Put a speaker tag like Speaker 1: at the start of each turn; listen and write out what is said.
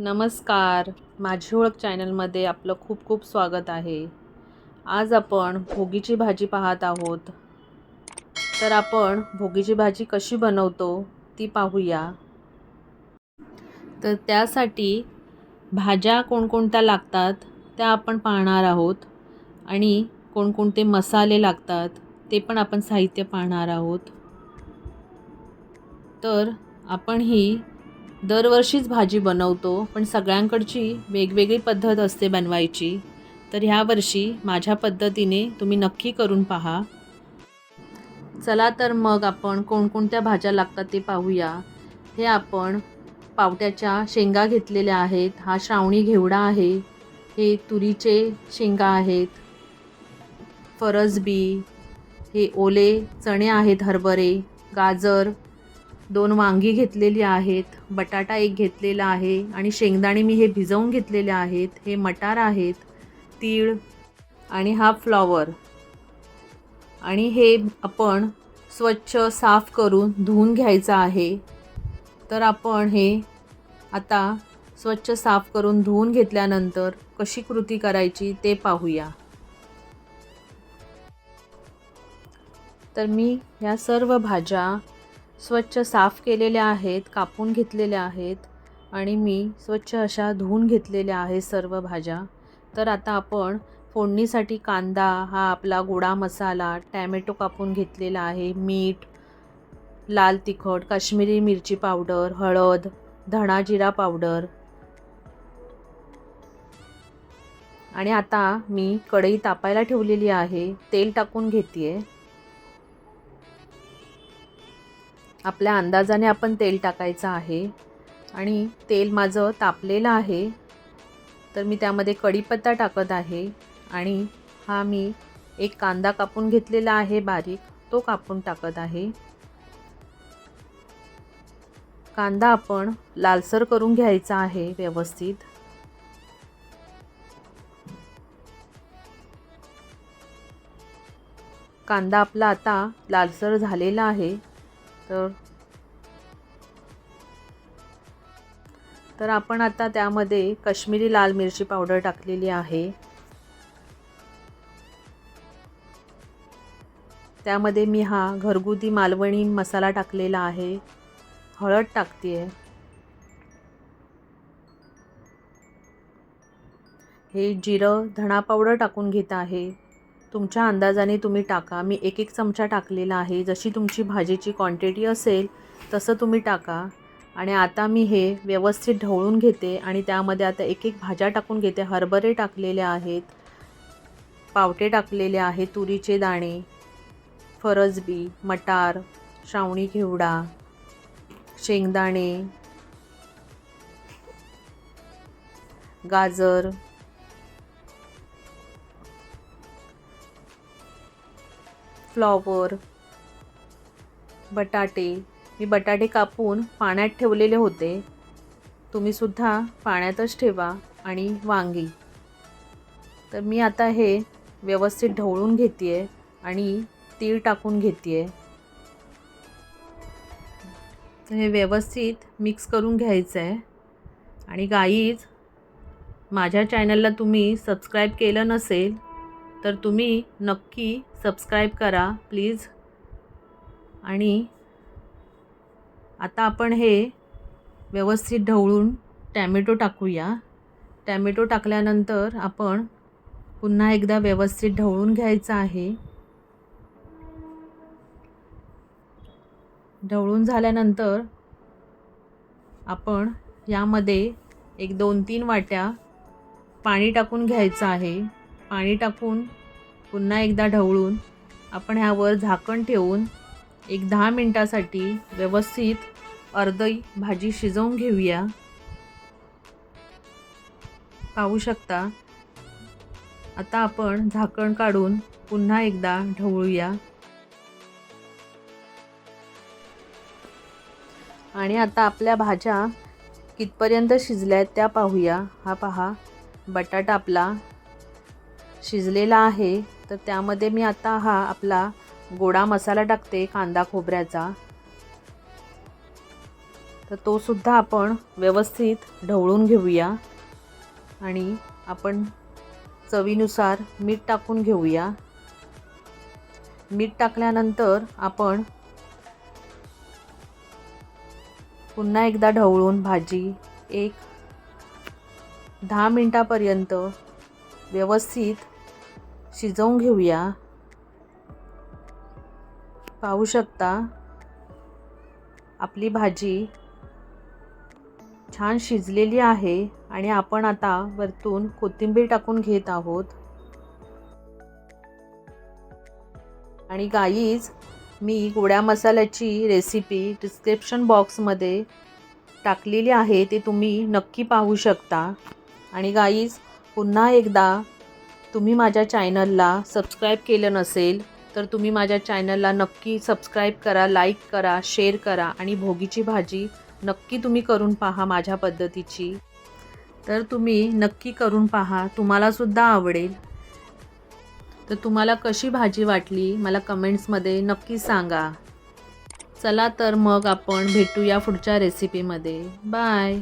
Speaker 1: नमस्कार. माझी ओळख चॅनलमध्ये आपलं खूप खूप स्वागत आहे. आज आपण भोगीची भाजी पाहत आहोत. तर आपण भोगीची भाजी कशी बनवतो ती पाहूया. तर त्यासाठी भाज्या कोणकोणत्या लागतात त्या आपण पाहणार आहोत आणि कोणकोणते मसाले लागतात ते पण आपण साहित्य पाहणार आहोत. तर आपण ही दरवर्षीच भाजी बनवतो पण सगळ्यांकडची वेगवेगळी पद्धत असते बनवायची. तर ह्या वर्षी माझ्या पद्धतीने तुम्ही नक्की करून पहा. चला तर मग आपण कोणकोणत्या भाज्या लागतात ते पाहूया. हे आपण पावट्याच्या शेंगा घेतलेल्या आहेत. हा श्रावणी घेवडा आहे. हे तुरीचे शेंगा आहेत. फरसबी हे ओले चणे आहेत हरभरे गाजर दोन वांगी घेतलेली आहेत बटाटा एक घेतलेला आहे आणि शेंगदाणे मी हे भिजवून घेतलेले आहेत. हे मटार आहेत तीळ आणि हा फ्लॉवर. आणि हे आपण स्वच्छ साफ करून धुवून घ्यायचं आहे. तर आपण हे आता स्वच्छ साफ करून धुवून घेतल्यानंतर कशी कृती करायची ते पाहूया. तर मी ह्या सर्व भाज्या स्वच्छ साफ केलेल्या आहेत कापून घेतलेल्या आहेत आणि मी स्वच्छ अशा धुवून घेतलेल्या आहेत सर्व भाज्या. तर आता आपण फोडणीसाठी कांदा हा आपला गोडा मसाला टॅमॅटो कापून घेतलेला आहे मीठ लाल तिखट काश्मीरी मिरची पावडर हळद धणा जिरा पावडर. आणि आता मी कढई तापायला ठेवलेली आहे तेल टाकून घेते आहे आपल्या अंदाजाने आपण तेल टाकायचं आहे आणि तेल माझं तापलेलं आहे तर मी त्यामध्ये कढीपत्ता टाकत आहे आणि हा मी एक कांदा कापून घेतलेला आहे बारीक तो कापून टाकत आहे. कांदा आपण लालसर करून घ्यायचा आहे व्यवस्थित. कांदा आपला आता लालसर झालेला आहे. तर तर आपण आता त्यामध्ये काश्मीरी लाल मिरची पावडर टाकलेली आहे. त्यामध्ये मी हा घरगुती मालवणी मसाला टाकलेला आहे. हळद टाकते आहे हे जिरं धणा पावडर टाकून घेत आहे. तुमच्या अंदाजाने तुम्ही टाका. मी एक एक चमचा टाकलेला आहे. जशी तुमची भाजीची क्वांटिटी असेल तसं तुम्ही टाका. आणि आता मी हे व्यवस्थित ढवळून घेते आणि त्यामध्ये आता एक एक भाज्या टाकून घेते. हरभरे टाकलेले आहेत पावटे टाकलेले आहेत तुरीचे दाणे फरसबी मटार श्रावणी घेवडा शेंगदाणे गाजर फ्लॉवर बटाटे. मी बटाटे कापून पाण्यात ठेवलेले होते. तुम्हीसुद्धा पाण्यातच ठेवा आणि वांगी. तर मी आता हे व्यवस्थित ढवळून घेते आहे आणि तीळ टाकून घेते आहे हे व्यवस्थित मिक्स करून घ्यायचं आहे आणि गाईज माझ्या चॅनलला तुम्ही सबस्क्राईब केलं नसेल तर तुम्ही नक्की सबस्क्राईब करा प्लीज आणि आता आपण हे व्यवस्थित ढवळून टॅमॅटो टाकूया. टॅमॅटो टाकल्यानंतर आपण पुन्हा एकदा व्यवस्थित ढवळून घ्यायचं आहे. ढवळून झाल्यानंतर आपण यामध्ये एक दोन तीन वाट्या पाणी टाकून घ्यायचं आहे. पाणी टाकून पुन्हा एकदा ढवळून आपण ह्यावर झाकण ठेवून एक दहा मिनटासाठी व्यवस्थित अर्धी भाजी शिजवून घेऊया. पाहू शकता? आता आपण झाकण काढून पुन्हा एकदा ढवळूया. आणि आता आपल्या भाज्या कितपर्यंत शिजल्या आहेत त्या पाहूया. हा पहा बटाटा आपला शिजलेला आहे तर त्यामध्ये मी आता हा आपला गोडा मसाला टाकते कांदा खोबऱ्याचा. तर तोसुद्धा आपण व्यवस्थित ढवळून घेऊया आणि आपण चवीनुसार मीठ टाकून घेऊया. मीठ टाकल्यानंतर आपण पुन्हा एकदा ढवळून भाजी एक दहा मिनटापर्यंत व्यवस्थित शिजवून घेऊया. पाहू शकता आपली भाजी छान शिजलेली आहे आणि आपण आता वरतून कोथिंबीर टाकून घेत आहोत. आणि गाईज मी गोड्या मसाल्याची रेसिपी डिस्क्रिप्शन बॉक्समध्ये टाकलेली आहे ते तुम्ही नक्की पाहू शकता. आणि गाईज पुन्हा एकदा तुम्ही माझ्या चॅनलला सबस्क्राईब केलं नसेल तर तुम्ही माझ्या चॅनलला नक्की सबस्क्राईब करा लाईक करा शेअर करा आणि भोगीची भाजी नक्की तुम्ही करून पहा माझ्या पद्धतीची. तर तुम्ही नक्की करून पहा तुम्हालासुद्धा आवडेल. तर तुम्हाला कशी भाजी वाटली मला कमेंट्समध्ये नक्की सांगा. चला तर मग आपण भेटूया पुढच्या रेसिपीमध्ये बाय